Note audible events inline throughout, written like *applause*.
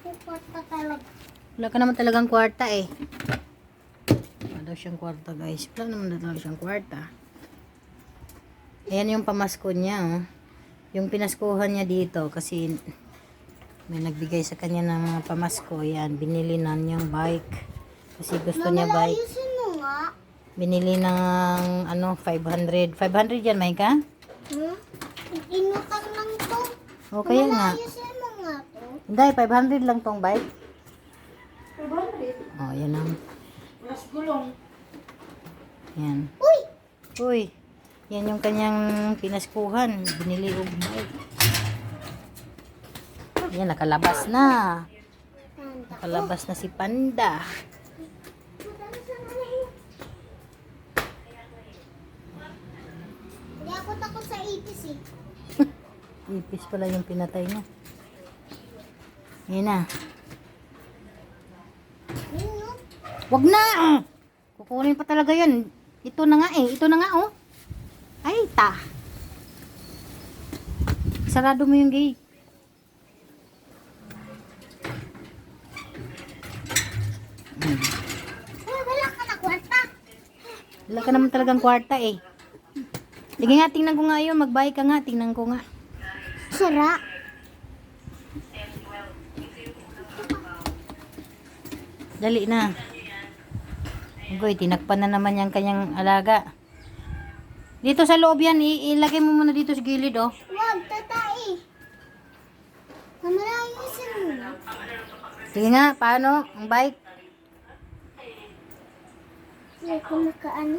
akong kwarta talaga. Wala ka naman talagang kwarta eh. Wala daw siyang kwarta guys. Wala naman daw siyang kwarta. Ayan yung pamasko niya oh. Yung pinaskuhan niya dito kasi may nagbigay sa kanya ng mga pamasko. Yan, binili na niyang bike. Kasi gusto niya bike. Binili ng ano, 500. 500 yan, Maika? Hmm? Inutang lang to. O kaya nga. Ayusin Hindi, 500 lang tong bike. 500? Oh, yan ang. Mas gulong. Yan. Uy! Uy, yan yung kanyang pinaskuhan. Binili og bike. Yan, nakalabas na. Nakalabas na si Panda. Hindi ako takot sa ipis eh. *laughs* Ipis pala yung pinatay niya. Yan na. Wag na! Kukunin pa talaga yan. Ito na nga eh. Ito na nga oh. Ay, ta. Sarado mo yung gate. Hmm. Wala ka na kwarta. Wala ka naman talagang kwarta eh. Sige nga, tingnan ko nga yun. Magbayad ka nga. Tingnan ko nga. Sara. Dali na. Ugoy, tinakpan na naman yung kanyang alaga. Dito sa loob yan, ilagay mo muna dito sa gilid, oh. Wag, tatai. Kamala, ayusin mo. Sige nga, paano? Ang bike? Hindi ko nakaano.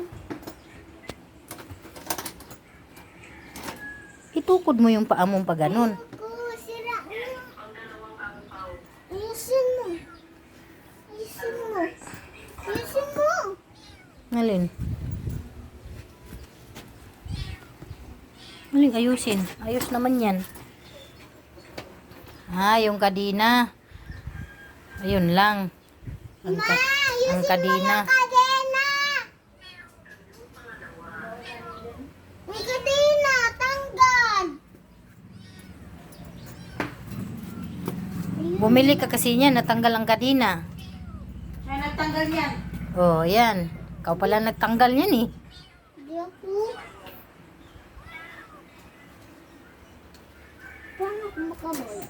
Itukod mo yung paa mong pa ganun. Ako, sira mo. Ayusin mo. Ayusin mo. Ayusin mo. Alin? Maling ayusin. Ayos naman yan. Ah, yung kadina. Ayun lang. Ang, ka- ang kadina. Kadena! May kadena! Tanggal! Bumili ka kasi niya, natanggal ang kadina. Siya nagtanggal yan. Oh, yan. Ikaw pala nagtanggal yan eh. Hindi ako. Paano ako makabay?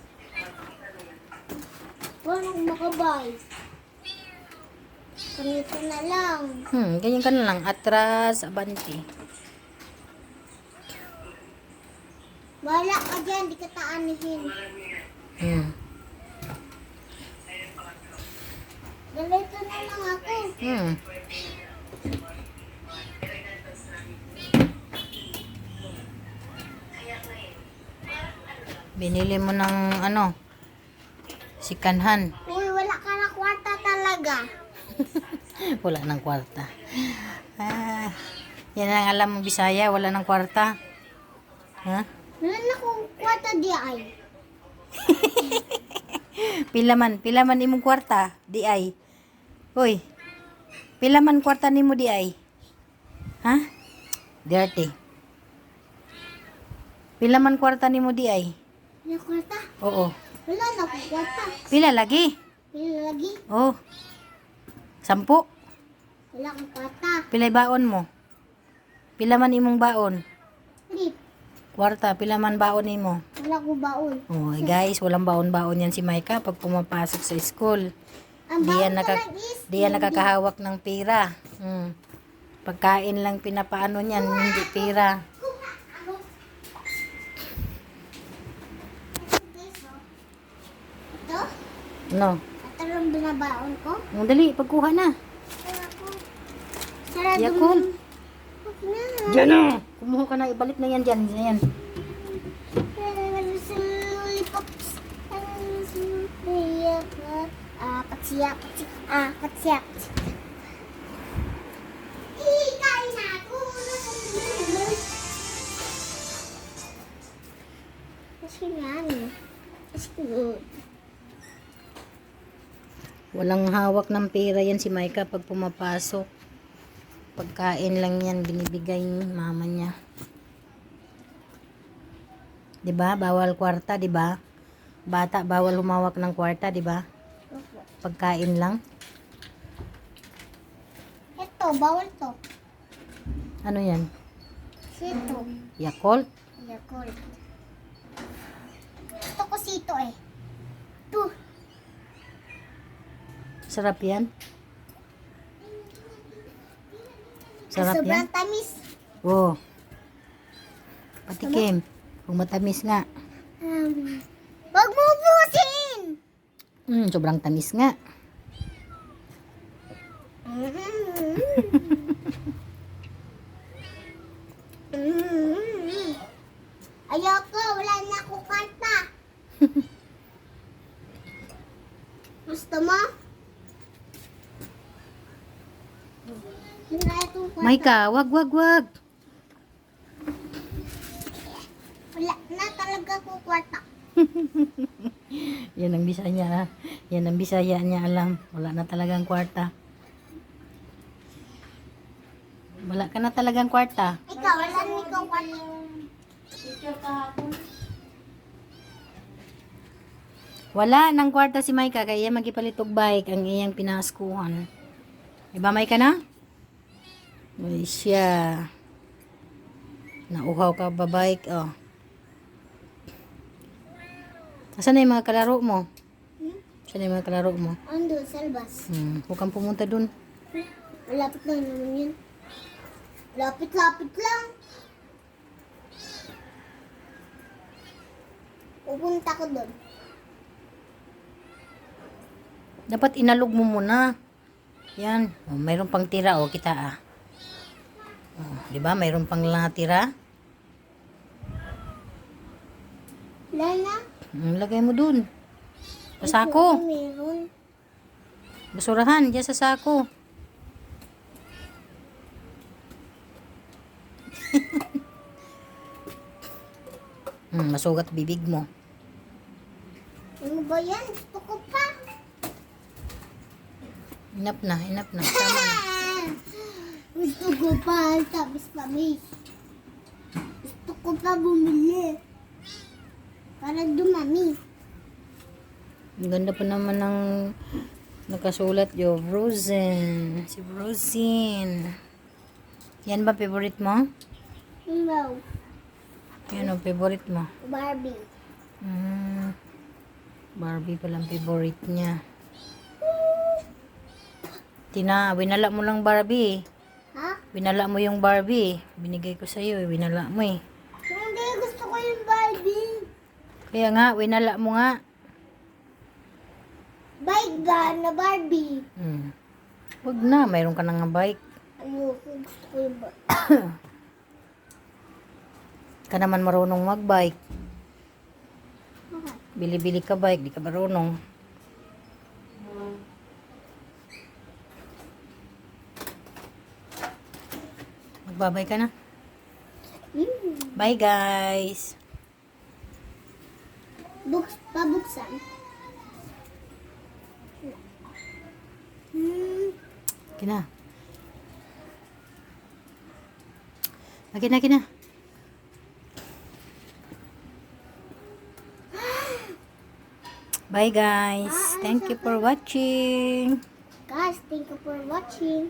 Paano ako makabay? Ganito na lang. Hmm, ganyan ka na lang. Atras, abanti. Wala ka dyan, di ka taanihin. Hmm. Ganito na lang ako. Hmm. Binili mo ng ano? Sikanhan. Uy, wala ka na kwarta talaga. *laughs* Wala ng kwarta. Ah, yan ang alam mo, Bisaya. Wala ng kwarta. Ha? Wala na akong kwarta di ay. *laughs* Pila man, pila man imong kwarta, di ay. Hoy. Pila man kwarta nimo di ay. Ha? Dirty. Pila man kwarta nimo di ay. Wala kwarta? Oo. Wala na akong kwarta. Pila lagi? Wala lagi. Oh. Sampu. Wala akong kwarta. Pila baon mo? Pila man imong baon? Hindi. Kwarta, pila man baon nimo? Wala akong baon. Oh, guys, walang baon-baon yan si Maika pag pumapasok sa school. Ang Di yan, naka, ko di yan nakakahawak ng pira. Hmm. Pagkain lang pinapaano niyan, hindi pira. Ito? No. Ito lang binabaon ko. Ang dali, pagkuha na. Sarado Yakul. Diyan na. Kumuha ka na, ibalik na yan dyan. Yan. Ah, patsiya, patsiya. Ah. Kasi yan. It's good. Walang hawak ng pera yan si Maika pag pumapasok. Pagkain lang yan, binibigay ni mama niya. 'Di ba? Bawal kwarta, 'di ba? Bata, bawal humawak ng kwarta, di ba? Pagkain lang. Ito, bawal to. Ano yan? Sito. Yakult? Yakult. Gusto ko sito eh. To. Sarap yan? Sarap Sobrang yan? tamis. Oo. Patikim. Kung matamis nga. Um, wag mo ubusin! Hmm, sobrang tamis nga. Ayoko, *laughs* wala na ako karta. Gusto mo? Wala akong kwarta. Maika, wag, wag, wag. Wala na talaga ako kwarta. *laughs* Yan ang bisaya. ah. Yan ang bisaya niya alam. Wala na talagang kwarta. Wala ka na talagang kwarta. Ikaw, wala na ikaw kwarta. Teacher kahapon. Wala nang kwarta si Maika kaya magipalitog bike ang iyang pinaskuhan. Diba Maika na? Ay siya. Nauhaw ka ba bike? Oh. Asan na yung mga kalaro mo? Hmm? Saan na yung mga kalaro mo? Ando, sa labas. Hmm. Huwag kang pumunta dun. Malapit lang naman yun. Lapit-lapit lang. Pupunta ko doon. Dapat inalog mo muna. Yan. Oh, mayroon pang tira. O, kita ah. Di ba? Mayroon pang natira. Wala na. Hmm, lagay mo dun. Sa sako. Meron. Basurahan, dyan sa sako. *laughs* hmm, masugat bibig mo. Ano ba yan? Gusto ko pa. Inap na, inap na. Tama *laughs* na. Gusto ko pa. Tapos tamis. Gusto ko pa bumili. Para dumami. Ang ganda pa naman ng nakasulat yung Rosen. Si Rosin. Yan ba favorite mo? No. Yan ang favorite mo. Barbie. Hmm. Barbie palang favorite niya. Tina, winala mo lang Barbie. Ha? Winala mo yung Barbie. Binigay ko sa'yo eh. Winala mo eh. Hindi. Gusto ko yung Barbie. Kaya nga, winala mo nga. Bike gun na Barbie. Hmm. Huwag na, mayroon ka na nga bike. Ayoko. Gusto ko yung Barbie. *coughs* Ka naman marunong magbike. Bili-bili ka bike, di ka marunong. Magbabay ka na. Hmm. Bye guys. Buks, pabuksan. Hmm. Kina. Lagi na, kina. Bye guys. Thank you for watching. Guys, thank you for watching.